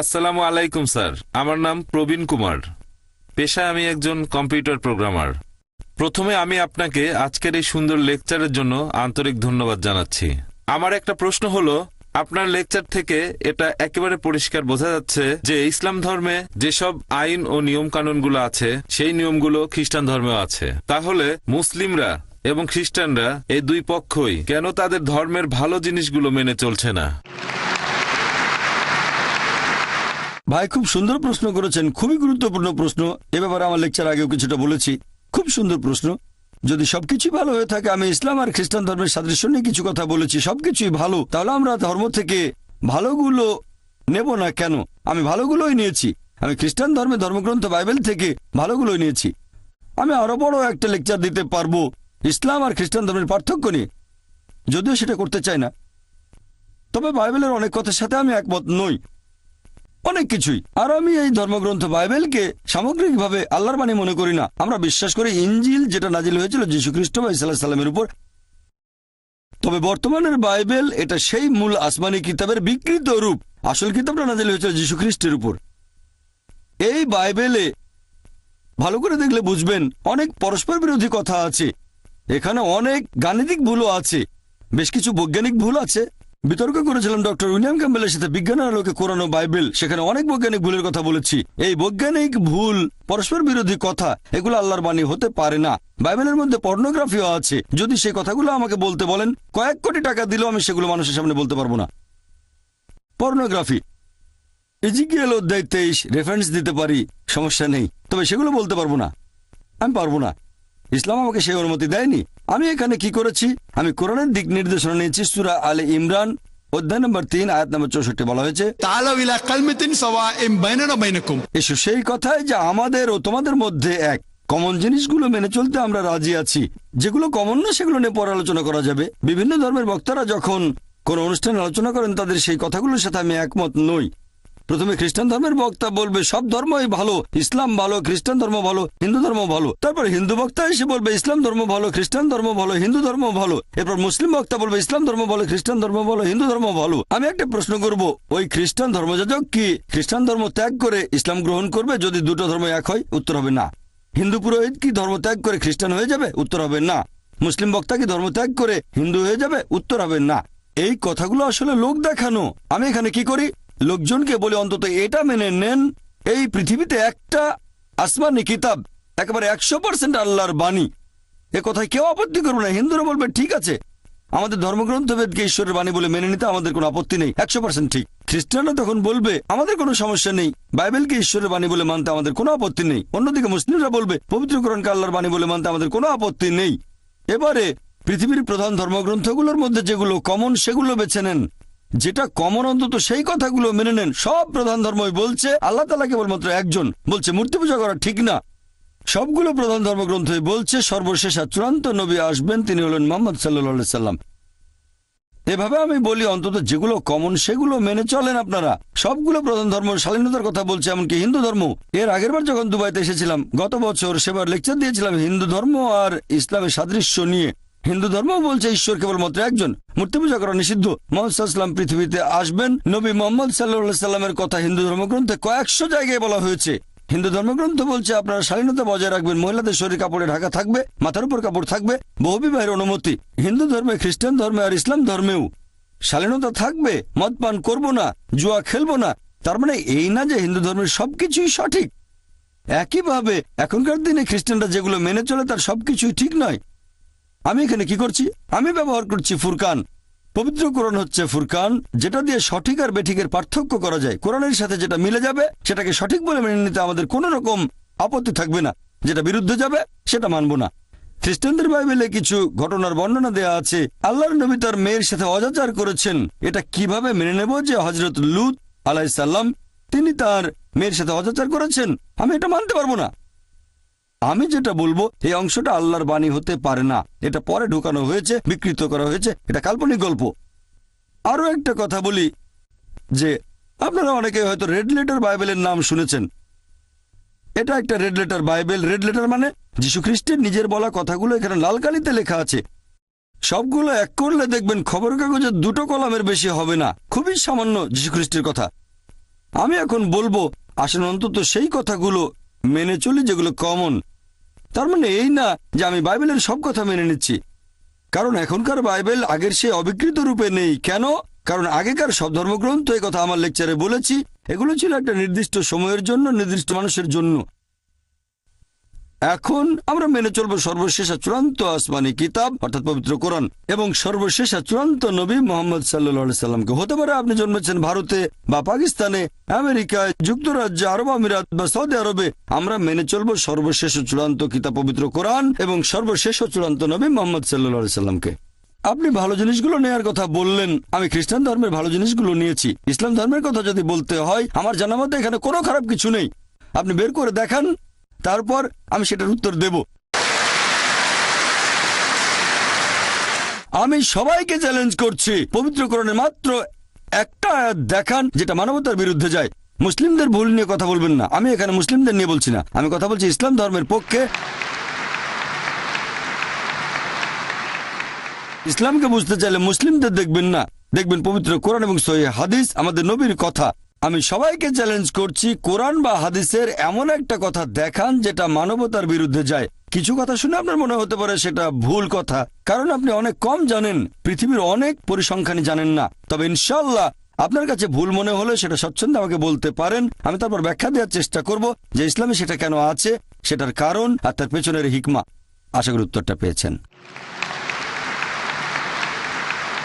আসসালামু আলাইকুম, স্যার। আমার নাম প্রবীণ কুমার। পেশায় আমি একজন কম্পিউটার প্রোগ্রামার। প্রথমে আমি আপনাকে আজকের এই সুন্দর লেকচারের জন্য আন্তরিক ধন্যবাদ জানাচ্ছি। আমার একটা প্রশ্ন হলো, আপনার লেকচার থেকে এটা একেবারে পরিষ্কার বোঝা যাচ্ছে যে ইসলাম ধর্মে যেসব আইন ও নিয়ম কানুনগুলো আছে, সেই নিয়মগুলো খ্রিস্টান ধর্মেও আছে। তাহলে মুসলিমরা এবং খ্রিস্টানরা এই দুই পক্ষই কেন তাদের ধর্মের ভালো জিনিসগুলো মেনে চলছে না? ভাই, খুব সুন্দর প্রশ্ন করেছেন, খুবই গুরুত্বপূর্ণ প্রশ্ন। এ ব্যাপারে আমার লেকচার আগেও কিছুটা বলেছি। খুব সুন্দর প্রশ্ন। যদি সবকিছু ভালো হয়ে থাকে, আমি ইসলাম আর খ্রিস্টান ধর্মের সাদৃশ্য নিয়ে কিছু কথা বলেছি, সবকিছুই ভালো, তাহলে আমরা ধর্ম থেকে ভালোগুলো নেব না কেন? আমি ভালোগুলোই নিয়েছি। আমি খ্রিস্টান ধর্মে ধর্মগ্রন্থ, বাইবেল থেকে ভালোগুলোই নিয়েছি। আমি আরও বড় একটা লেকচার দিতে পারব, ইসলাম আর খ্রিস্টান ধর্মের পার্থক্য নিয়ে। যদিও সেটা করতে চাই না। তবে বাইবেলের অনেক কথার সাথে আমি একমত নই। অনেক কিছুই। আর আমি এই ধর্মগ্রন্থ বাইবেলকে সামগ্রিকভাবে আল্লাহর বাণী মনে করি না। আমরা বিশ্বাস করি ইঞ্জিল যেটা নাজিল হয়েছিল যীশু খ্রিস্ট বা ইসাল্লাহ সাল্লামের উপর। তবে বর্তমানের বাইবেল এটা সেই মূল আসমানি কিতাবের বিকৃত রূপ। আসল কিতাবটা নাজিল হয়েছিল যীশু খ্রিস্টের উপর। এই বাইবেলে ভালো করে দেখলে বুঝবেন অনেক পরস্পর বিরোধী কথা আছে। এখানে অনেক গাণিতিক ভুলও আছে। বেশ কিছু বৈজ্ঞানিক ভুল আছে। বিতর্ক করেছিলাম ডক্টর উইলিয়াম ক্যাম্বেলের সাথে বিজ্ঞানের আলোকে কোরানো বাইবেল। সেখানে অনেক বৈজ্ঞানিক ভুলের কথা বলেছি। এই বৈজ্ঞানিক ভুল পরস্পর বিরোধী কথা, এগুলো আল্লাহর বাণী হতে পারে না। বাইবেলের মধ্যে পর্নোগ্রাফিও আছে। যদি সেই কথাগুলো আমাকে বলতে বলেন, কয়েক কোটি টাকা দিলেও আমি সেগুলো মানুষের সামনে বলতে পারব না। পর্নোগ্রাফি। ইজিকিয়াল অধ্যায় তেইশ রেফারেন্স দিতে পারি, সমস্যা নেই। তবে সেগুলো বলতে পারব না। আমি পারব না। ইসলাম আমাকে সেই অনুমতি দেয়নি। আমি এখানে কি করেছি? আমি কোরআনের দিক নির্দেশনা নিয়েছি সুরা আলী ইমরান অধ্যায় নম্বর তিন আয়াত নম্বর চৌষট্টি বলা হয়েছে। এসো সেই কথাই যে আমাদের ও তোমাদের মধ্যে এক। কমন জিনিসগুলো মেনে চলতে আমরা রাজি আছি। যেগুলো কমন না সেগুলো নিয়ে পরালোচনা করা যাবে। বিভিন্ন ধর্মের বক্তারা যখন কোন অনুষ্ঠানে আলোচনা করেন তাদের সেই কথাগুলোর সাথে আমি একমত নই। প্রথমে খ্রিস্টান ধর্মের বক্তা বলবে, সব ধর্মই ভালো, ইসলাম ভালো, খ্রিস্টান ধর্ম ভালো, হিন্দু ধর্ম ভালো। তারপর হিন্দু বক্তা এসে বলবে, ইসলাম ধর্ম ভালো, খ্রিস্টান ধর্ম ভালো, হিন্দু ধর্ম ভালো। এরপর মুসলিম বক্তা বলবে, ইসলাম ধর্ম ভালো, খ্রিস্টান ধর্ম ভালো, হিন্দু ধর্ম ভালো। আমি একটা প্রশ্ন করব, ওই খ্রিস্টান ধর্মযাজক কি খ্রিস্টান ধর্ম ত্যাগ করে ইসলাম গ্রহণ করবে? যদি দুটো ধর্ম এক হয়, উত্তর হবে না। হিন্দু পুরোহিত কি ধর্ম ত্যাগ করে খ্রিস্টান হয়ে যাবে? উত্তর হবে না। মুসলিম বক্তা কি ধর্ম ত্যাগ করে হিন্দু হয়ে যাবে? উত্তর হবে না। এই কথাগুলো আসলে লোক দেখানো। আমি এখানে কি করি? লোকজনকে বলে অন্তত এটা মেনে নেন, এই পৃথিবীতে একটা আসমানি কিতাব, একেবারে একশো পার্সেন্ট আল্লাহর বাণী। এ কথায় কেউ আপত্তি করবে না, হিন্দুরা বলবে, ঠিক আছে। আমাদের ধর্মগ্রন্থবেদকে ঈশ্বরের বাণী বলে মেনে নিতে আমাদের কোনো আপত্তি নেই, একশো পার্সেন্ট ঠিক। খ্রিস্টানরা তখন বলবে, আমাদের কোনো সমস্যা নেই, বাইবেলকে ঈশ্বরের বাণী বলে মানতে আমাদের কোনো আপত্তি নেই। অন্যদিকে মুসলিমরা বলবে পবিত্রকরণকে আল্লাহর বাণী বলে মানতে আমাদের কোনো আপত্তি নেই। এবারে পৃথিবীর প্রধান ধর্মগ্রন্থগুলোর মধ্যে যেগুলো কমন সেগুলো বেছে নেন। যেটা কমন অন্তত সেই কথাগুলো মেনে নেন। সব প্রধান ধর্মই বলছে, আল্লাহ তালা কেবলমাত্র একজন। বলছে, মূর্তি পূজা করা ঠিক না। সবগুলো প্রধান ধর্মগ্রন্থই বলছে, সর্বশেষ আর চূড়ান্ত নবী আসবেন, তিনি হলেন মোহাম্মদ সাল্লা সাল্লাম। এভাবে আমি বলি, অন্তত যেগুলো কমন, সেগুলো মেনে চলেন আপনারা। সবগুলো প্রধান ধর্ম স্বাধীনতার কথা বলছে, এমনকি হিন্দু ধর্ম। এর আগের বার যখন দুবাইতে এসেছিলাম, গত বছর সেবার লেকচার দিয়েছিলাম হিন্দু ধর্ম আর ইসলামের সাদৃশ্য নিয়ে। হিন্দু ধর্ম বলছে ঈশ্বর কেবলমাত্র একজন। মূর্তি পূজা করা নিষিদ্ধ। মোহাম্মদ পৃথিবীতে আসবেন। নবী মোহাম্মদ সাল্লাহ সাল্লামের কথা হিন্দু ধর্মগ্রন্থে কয়েকশো জায়গায় বলা হয়েছে। হিন্দু ধর্মগ্রন্থ বলছে, আপনারা শালীনতা বজায় রাখবেন, মহিলাদের শরীর কাপড়ে ঢাকা থাকবে, মাথার উপর কাপড় থাকবে বহু বিবাহের অনুমতি। হিন্দু ধর্মে খ্রিস্টান ধর্মে আর ইসলাম ধর্মেও। শালীনতা থাকবে, মদ পান করব না, জুয়া খেলব না। তার মানে এই না যে হিন্দু ধর্মের সবকিছুই সঠিক। একইভাবে এখনকার দিনে খ্রিস্টানরা যেগুলো মেনে চলে তার সবকিছুই ঠিক নয়। আমি এখানে কি করছি? আমি ব্যবহার করছি ফুরকান। পবিত্র কোরআন হচ্ছে ফুরকান, যেটা দিয়ে সঠিক আর বেঠিকের পার্থক্য করা যায়। কোরআনের সাথে যেটা মিলে যাবে, সেটাকে সঠিক বলে মেনে নিতে আমাদের কোনো রকম আপত্তি থাকবে না। যেটা বিরুদ্ধে যাবে, সেটা মানব না। খ্রিস্টানদের বাইবেলে কিছু ঘটনার বর্ণনা দেয়া আছে। আল্লাহর নবী তার মেয়ের সাথে অজাচার করেছেন। এটা কীভাবে মেনে নেব যে হজরত লুত আলাইসাল্লাম তিনি তার মেয়ের সাথে অজাচার করেছেন? আমি এটা মানতে পারব না। আমি যেটা বলব, এই অংশটা আল্লাহর বাণী হতে পারে না। এটা পরে ঢুকানো হয়েছে, বিকৃত করা হয়েছে, এটা কাল্পনিক গল্প। আরও একটা কথা বলি, যে আপনারা অনেকে হয়তো রেড লেটার বাইবেলের নাম শুনেছেন। এটা একটা red letter Bible. Red letter মানে খ্রিস্টের নিজের বলা কথাগুলো এখানে লাল কালিতে লেখা আছে। সবগুলো এক করলে দেখবেন খবর কাগজে দুটো কলামের বেশি হবে না। খুবই সামান্য যীশু খ্রিস্টের কথা। আমি এখন বলব আসলে অন্তত সেই কথাগুলো মেনে চলি যেগুলো কমন তার মানে এই না যে আমি বাইবেলের সব কথা মেনে নিচ্ছি। কারণ এখনকার বাইবেল আগের সে অবিকৃত রূপে নেই। কেন? কারণ আগেকার সব ধর্মগ্রন্থ এই কথা আমার লেকচারে বলেছি। এগুলো ছিল একটা নির্দিষ্ট সময়ের জন্য, নির্দিষ্ট মানুষের জন্য। এখন আমরা মেনে চলবো সর্বশেষ চূড়ান্ত আসমানি কিতাব, অর্থাৎ পবিত্র কোরআন, এবং সর্বশেষ চূড়ান্ত নবী মোহাম্মদ সাল্লা সাল্লামকে। হতে পারে আপনি জন্মেছেন ভারতে বা পাকিস্তানে, আমেরিকায়, যুক্তরাজ্যে, আরব আমিরাত বা সৌদি আরবে। আমরা মেনে চলবো সর্বশেষ চূড়ান্ত কিতাব, পবিত্র কোরআন, এবং সর্বশেষ চূড়ান্ত নবী মোহাম্মদ সাল্লা সাল্লামকে। আপনি ভালো জিনিসগুলো নেয়ার কথা বললেন, আমি খ্রিস্টান ধর্মের ভালো জিনিসগুলো নিয়েছি। ইসলাম ধর্মের কথা যদি বলতে হয়, আমার জানা মতে এখানে কোনো খারাপ কিছু নেই। আপনি বের করে দেখান তারপর আমি সেটার উত্তর দেব। আমি সবাইকে চ্যালেঞ্জ করছি। পবিত্রকরণে মাত্র একটা আয়াত দেখান, যেটা মানবতার বিরুদ্ধে যায়। মুসলিমদের ভুল নিয়ে কথা বলবেন না। আমি এখানে মুসলিমদের নিয়ে বলছি না। আমি কথা বলছি ইসলাম ধর্মের পক্ষে। ইসলামকে বুঝতে চাইলে মুসলিমদের দেখবেন না। দেখবেন পবিত্র কোরআন এবং সহি হাদিস আমাদের নবীর কথা। আমি সবাইকে চ্যালেঞ্জ করছি, কোরআন বা হাদিসের এমন একটা কথা দেখান যেটা মানবতার বিরুদ্ধে যায়। কিছু কথা শুনে আপনার মনে হতে পারে সেটা ভুল কথা, কারণ আপনি অনেক কম জানেন, পৃথিবীর অনেক পরিসংখ্যানই জানেন না। তবে ইনশাল্লাহ আপনার কাছে ভুল মনে হলে সেটা স্বচ্ছন্দে আমাকে বলতে পারেন। আমি তারপর ব্যাখ্যা দেওয়ার চেষ্টা করব যে ইসলামে সেটা কেন আছে, সেটার কারণ আর তার পেছনের হিকমা। আশা করি উত্তরটা পেয়েছেন।